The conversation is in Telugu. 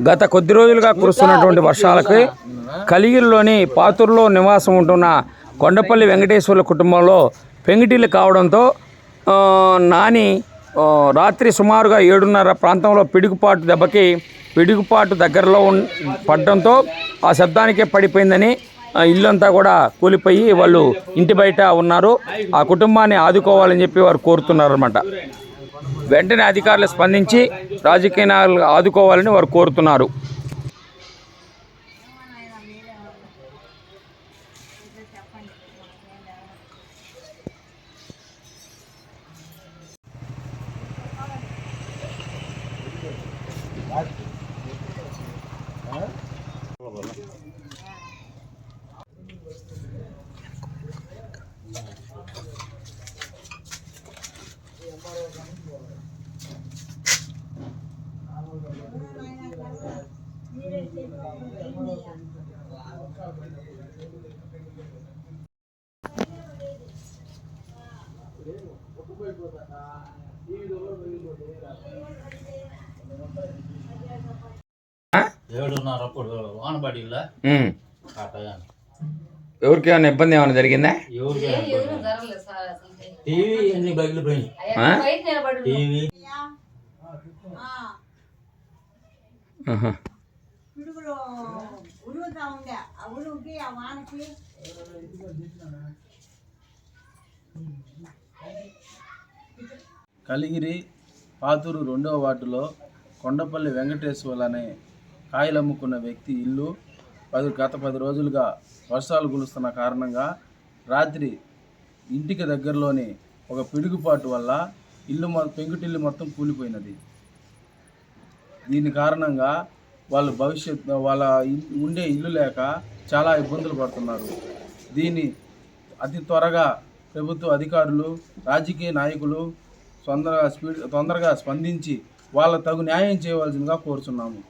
గత కొద్ది రోజులుగా కురుస్తున్నటువంటి వర్షాలకి కలిగిరిలోని పాతూరులో నివాసం ఉంటున్న కొండపల్లి వెంకటేశ్వర్ల కుటుంబంలో పెంగిటిల్లు కావడంతో నాని రాత్రి సుమారుగా ఏడున్నర ప్రాంతంలో పిడుగుపాటు దెబ్బకి పిడుగుపాటు దగ్గరలో పడడంతో ఆ శబ్దానికే పడిపోయిందని ఆ, ఇల్లంతా కూడా కూలిపోయి వాళ్ళు ఇంటి బయట ఉన్నారు. ఆ కుటుంబాన్ని ఆదుకోవాలని చెప్పి వారు కోరుతున్నారు అనమాట వెంటనే అధికారులు స్పందించి రాజకీయ నాయకులు ఆదుకోవాలని వారు కోరుతున్నారు. ఏడున్నర అప్పుడు వానబడిలా ఉమ్. ఆ టయాన్ని ఎవరికి ఏమైనా ఇబ్బంది ఏమైనా జరిగిందా? ఎవరికి టీవీ బగిలిపోయినాయి ఆ? టీవీ ఉరుగుతా ఉండే. ఆ ఉరుగుకి ఆ వానకి. కలిగిరి పాతూరు రెండవ వార్డులో కొండపల్లి వెంకటేశ్వర్లు అనే కాయలమ్ముకున్న వ్యక్తి ఇల్లు పది గత పది రోజులుగా వర్షాలు కులుస్తున్న కారణంగా రాత్రి ఇంటికి దగ్గరలోని ఒక పిడుగుపాటు వల్ల ఇల్లు మొ- పెంకుటిల్లు మొత్తం కూలిపోయినది. దీని కారణంగా వాళ్ళు భవిష్యత్ వాళ్ళ ఉండే ఇల్లు లేక చాలా ఇబ్బందులు పడుతున్నారు. దీన్ని అతి త్వరగా ప్రభుత్వ అధికారులు రాజకీయ నాయకులు తొందరగా స్పీడ్ తొందరగా స్పందించి వాళ్ళ తగు న్యాయం చేయవలసిందిగా కోరుచున్నాము.